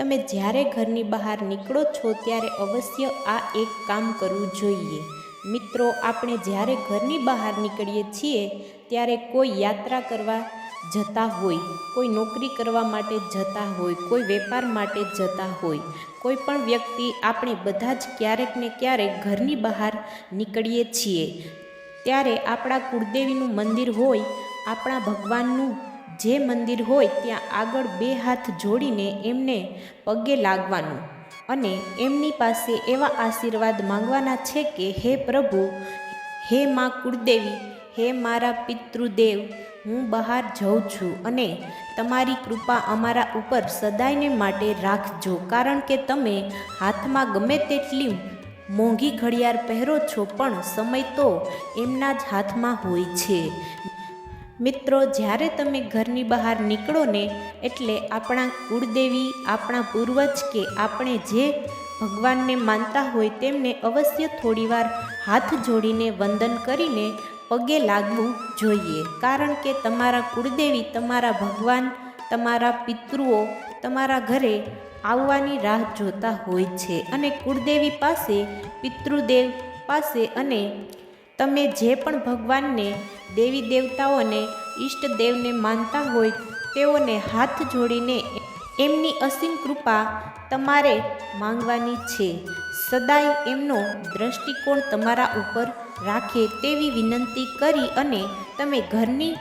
તમે જ્યારે ઘરની બહાર નીકળો છો ત્યારે અવશ્ય આ એક કામ કરવું જોઈએ. મિત્રો, આપણે જ્યારે ઘરની બહાર નીકળીએ છીએ ત્યારે કોઈ યાત્રા કરવા જતા હોય, કોઈ નોકરી કરવા માટે જતા હોય, કોઈ વેપાર માટે જતા હોય, કોઈ પણ વ્યક્તિ આપણે બધા જ ક્યારેક ને ક્યારેક ઘરની બહાર નીકળીએ છીએ. ત્યારે આપણા કુળદેવીનું મંદિર હોય, આપણા ભગવાનનું જે મંદિર હોય ત્યાં આગળ બે હાથ જોડીને એમને પગે લાગવાનું. અને એમની પાસે એવા આશીર્વાદ માંગવાના છે કે, હે પ્રભુ, હે મા કુળદેવી, હે મારા પિતૃદેવ, હું બહાર જાઉં છું અને તમારી કૃપા અમારા ઉપર સદાયને માટે રાખજો. કારણ કે તમે હાથમાં ગમે તેટલી મોંઘી ઘડિયાળ પહેરો છો, પણ સમય તો એમના જ હાથમાં હોય છે. મિત્રો, જ્યારે તમે ઘરની બહાર નીકળો ને, એટલે આપણા કુળદેવી, આપણા પૂર્વજ કે આપણે જે ભગવાનને માનતા હોય તેમને અવશ્ય થોડીવાર હાથ જોડીને વંદન કરીને પગે લાગવું જોઈએ. કારણ કે તમારા કુળદેવી, તમારા ભગવાન, તમારા પિતૃઓ તમારા ઘરે આવવાની રાહ જોતા હોય છે અને કુળદેવી પાસે, પિતૃદેવ પાસે અને તમે જે પણ ભગવાનને, દેવી દેવતાઓને ઈષ્ટદેવને માનતા હોય, તેઓને હાથ જોડીને એમની અસીમ કૃપા તમારે માંગવાની છે. સદાય એમનો દ્રષ્ટિકોણ તમારા ઉપર રાખે તેવી વિનંતી કરી અને તમે ઘરની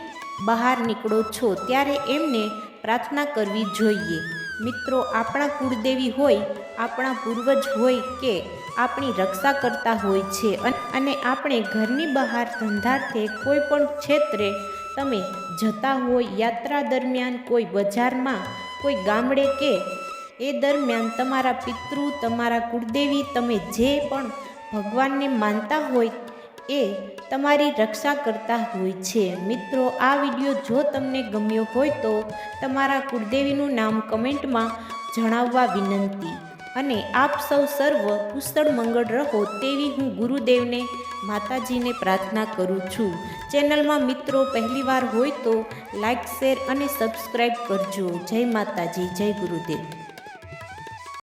બહાર નીકળો છો, ત્યારે એમને પ્રાર્થના કરવી જોઈએ. મિત્રો, આપણા કુળદેવી હોય, આપણા પૂર્વજ હોય કે આપણી રક્ષા કરતા હોય છે અને આપણે ઘરની બહાર ધંધાર્થે કોઈ પણ ક્ષેત્રે તમે જતા હોય, યાત્રા દરમિયાન, કોઈ બજારમાં, કોઈ ગામડે કે, એ દરમિયાન તમારા પિતૃ, તમારા કુળદેવી, તમે જે પણ ભગવાનને માનતા હોય એ તમારી રક્ષા કરતા હોય છે. મિત્રો, આ વીડિયો જો તમને ગમ્યો હોય તો તમારા કુળદેવીનું નામ કમેન્ટમાં જણાવવા વિનંતી. અને આપ સૌ સર્વ કુશળ મંગળ રહો તેવી હું ગુરુદેવને, માતાજીને પ્રાર્થના કરું છું. ચેનલમાં મિત્રો પહેલીવાર હોય તો લાઇક શેર અને સબસ્ક્રાઈબ કરજો. જય માતાજી, જય ગુરુદેવ.